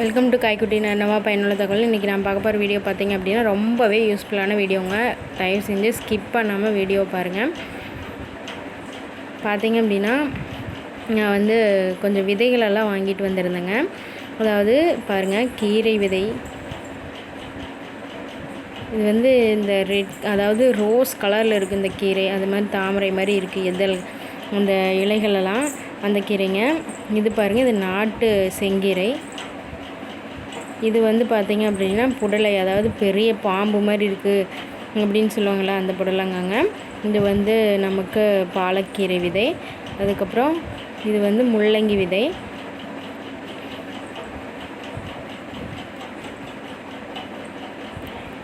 Welcome to காய்க்குட்டி நவா பயனுள்ள தகவல். இன்றைக்கி நான் பார்க்க போகிற வீடியோ பார்த்தீங்க அப்படின்னா ரொம்பவே யூஸ்ஃபுல்லான வீடியோங்க. தயவு செஞ்சு ஸ்கிப் பண்ணாமல் வீடியோ பாருங்கள் பார்த்தீங்க அப்படின்னா நான் வந்து கொஞ்சம் விதைகளெல்லாம் வாங்கிட்டு வந்திருந்தேங்க. அதாவது பாருங்கள் கீரை விதை. இது வந்து இந்த ரெட் அதாவது ரோஸ் கலரில் இருக்குது இந்த கீரை. அது மாதிரி தாமரை மாதிரி இருக்குது எதல் அந்த இலைகளெல்லாம் அந்த கீரைங்க. இது பாருங்கள் இது நாட்டு செங்கீரை. இது வந்து பார்த்திங்க அப்படின்னா புடலை அதாவது பெரிய பாம்பு மாதிரி இருக்குது அப்படின்னு சொல்லுவாங்களே அந்த புடலங்காங்க. இது வந்து நமக்கு பாலக்கீரை விதை அதுக்கப்புறம் இது வந்து முள்ளங்கி விதை.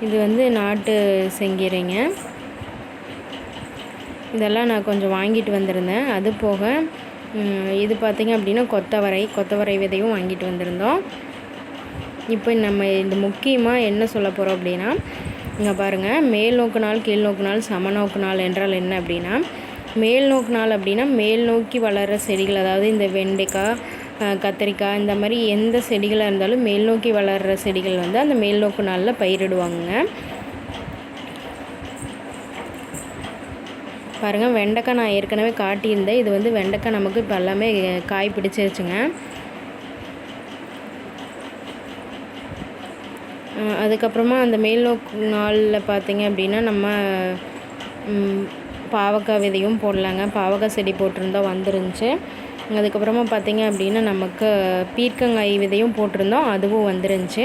இது வந்து நாட்டு செங்கீரைங்க. இதெல்லாம் நான் கொஞ்சம் வாங்கிட்டு வந்திருந்தேன். அது போக இது பார்த்திங்க அப்படின்னா கொத்தவரை கொத்தவரை விதையும் வாங்கிட்டு வந்திருந்தோம். இப்போ நம்ம இந்த முக்கியமாக என்ன சொல்ல போகிறோம் அப்படின்னா இங்கே பாருங்கள் மேல் நோக்கு நாள் கீழ் நோக்கு நாள் சம நாள் என்றால் என்ன அப்படின்னா மேல் நோக்கு நாள் அப்படின்னா மேல் நோக்கி வளர்கிற செடிகள் அதாவது இந்த வெண்டைக்காய் கத்திரிக்காய் இந்த மாதிரி எந்த செடிகளாக இருந்தாலும் மேல் நோக்கி வளர்கிற செடிகள் வந்து அந்த மேல் நோக்கு நாளில் பயிரிடுவாங்க பாருங்கள் வெண்டைக்காய் நான் ஏற்கனவே காட்டியிருந்தேன். இது வந்து வெண்டைக்காய் நமக்கு இப்போ எல்லாமே காய் பிடிச்சிருச்சுங்க. அதுக்கப்புறமா அந்த மேல் நோக்கு நாளில் பார்த்திங்க அப்படின்னா நம்ம பாவக்காய் விதையும் போடலாங்க. பாவக்காய் செடி போட்டிருந்தோம் வந்துருந்துச்சு. அதுக்கப்புறமா பார்த்திங்க அப்படின்னா நமக்கு பீர்க்கங்காய் விதையும் போட்டிருந்தோம். அதுவும் வந்துருந்துச்சு.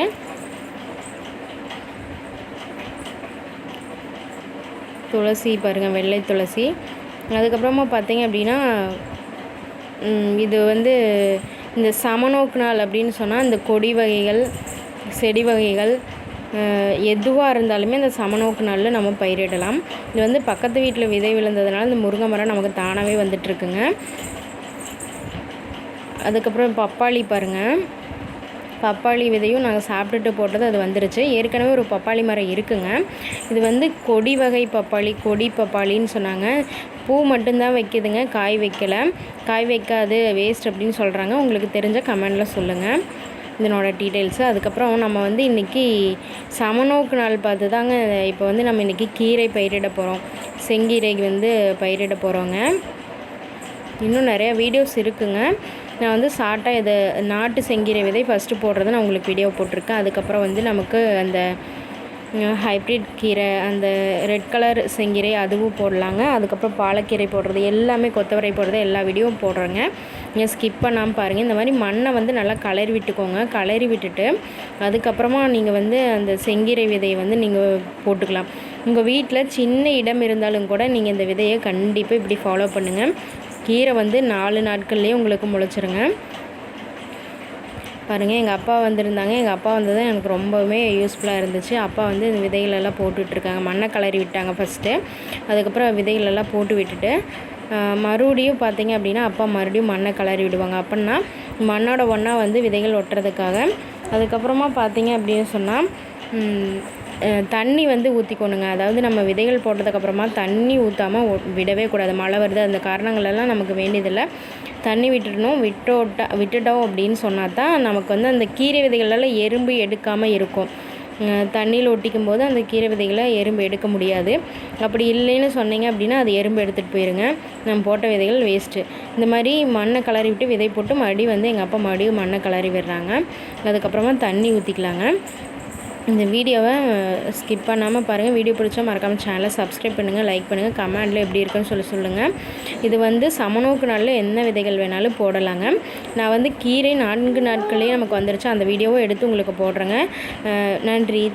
துளசி பாருங்கள் வெள்ளை துளசி. அதுக்கப்புறமா பார்த்திங்க அப்படின்னா இது வந்து இந்த சமநோக்கு நாள் அப்படின்னு சொன்னால் இந்த கொடி வகைகள் செடி வகைகள் எதுவாக இருந்தாலுமே அந்த சமநோக்கு நாளில் நம்ம பயிரிடலாம். இது வந்து பக்கத்து வீட்டில் விதை விழுந்ததுனால இந்த முருங்கை மரம் நமக்கு தானாகவே வந்துட்டுருக்குங்க. அதுக்கப்புறம் பப்பாளி பாருங்கள் பப்பாளி விதையும் நாங்கள் சாப்பிட்டுட்டு போட்டது அது வந்துருச்சு. ஏற்கனவே ஒரு பப்பாளி மரம் இருக்குங்க. இது வந்து கொடி வகை பப்பாளி கொடி பப்பாளின்னு சொன்னாங்க. பூ மட்டும்தான் வைக்கிதுங்க காய் வைக்கலை. காய் வைக்காது வேஸ்ட் அப்படின்னு சொல்கிறாங்க உங்களுக்கு தெரிஞ்ச கமெண்டில் சொல்லுங்கள் இதனோட டீட்டெயில்ஸு அதுக்கப்புறம் நம்ம வந்து இன்றைக்கி சமநோக்கு நாள் பார்த்து தாங்க இப்போ வந்து நம்ம இன்றைக்கி கீரை பயிரிட போகிறோம் செங்கீரை வந்து பயிரிட போகிறோங்க இன்னும் நிறையா வீடியோஸ் இருக்குங்க. நான் வந்து ஷார்ட்டாக இதை நாட்டு செங்கீரை விதை ஃபஸ்ட்டு போடுறது நான் உங்களுக்கு வீடியோ போட்டிருக்கேன். அதுக்கப்புறம் வந்து நமக்கு அந்த ஹைப்ரிட் கீரை அந்த ரெட் கலர் செங்கீரை அதுவும் போடலாங்க. அதுக்கப்புறம் பாலக்கீரை போடுறது எல்லாமே கொத்தவரை போடுறது எல்லா வீடியோவும் போடுறேங்க. நீங்கள் ஸ்கிப் பண்ணாமல் பாருங்கள் இந்த மாதிரி மண்ணை வந்து நல்லா கலரி விட்டுக்கோங்க. கலரி விட்டுட்டு அதுக்கப்புறமா நீங்கள் வந்து அந்த செங்கீரை விதையை வந்து நீங்கள் போட்டுக்கலாம். உங்கள் வீட்டில் சின்ன இடம் இருந்தாலும் கூட நீங்கள் இந்த விதையை கண்டிப்பாக இப்படி ஃபாலோ பண்ணுங்கள் கீரை வந்து நாலு நாட்கள்லேயே உங்களுக்கு முளைச்சிருங்க. பாருங்கள் எங்கள் அப்பா வந்திருந்தாங்க. எங்கள் அப்பா வந்தது எனக்கு ரொம்பவுமே யூஸ்ஃபுல்லாக இருந்துச்சு. அப்பா வந்து இந்த விதைகளெல்லாம் போட்டுட்ருக்காங்க மண்ணை கலரி விட்டாங்க ஃபஸ்ட்டு அதுக்கப்புறம் விதைகளெல்லாம் போட்டு விட்டுட்டு மறுபடியும் பார்த்திங்க அப்படின்னா அப்பா மறுபடியும் மண்ணை கலரி விடுவாங்க. அப்படின்னா மண்ணோட ஒன்றா வந்து விதைகள் ஒட்டுறதுக்காக. அதுக்கப்புறமா பார்த்திங்க அப்படின்னு சொன்னால் தண்ணி வந்து ஊற்றிக்கணுங்க அதாவது நம்ம விதைகள் போட்டதுக்கப்புறமா தண்ணி ஊற்றாமல் விடவே கூடாது. மழை வருது அந்த காரணங்களெல்லாம் நமக்கு வேண்டியதில்லை. தண்ணி விட்டுடணும் விட்டோட்டா விட்டுட்டோம் அப்படின்னு சொன்னால் தான் நமக்கு வந்து அந்த கீரை விதைகளெல்லாம் எறும்பு எடுக்காமல் இருக்கும். தண்ணியில் ஒட்டிக்கும் போது அந்த கீரை விதைகளை எறும்பு எடுக்க முடியாது. அப்படி இல்லைன்னு சொன்னீங்க அப்படின்னா அது எறும்பு எடுத்துகிட்டு போயிருங்க. நம்ம போட்ட விதைகள் வேஸ்ட்டு இந்த மாதிரி மண்ணை கலரி விட்டு விதை போட்டு மறுபடியும் வந்து எங்கள் அப்பா மறுபடியும் மண்ணை கலரி விடுறாங்க. அதுக்கப்புறமா தண்ணி ஊற்றிக்கலாங்க இந்த வீடியோவை ஸ்கிப் பண்ணாமல் பாருங்கள் வீடியோ பிடிச்சா மறக்காமல் சேனலை சப்ஸ்கிரைப் பண்ணுங்கள் லைக் பண்ணுங்கள் கமெண்டில் எப்படி இருக்குன்னு சொல்லி சொல்லுங்கள் இது வந்து சமநோக்கு நாளில் என்ன விதைகள் வேணாலும் போடலாங்க. நான் வந்து கீரை நான்கு நாட்கள்லேயே நமக்கு வந்துருச்சு. அந்த வீடியோவை எடுத்து உங்களுக்கு போடுறேங்க. நன்றி.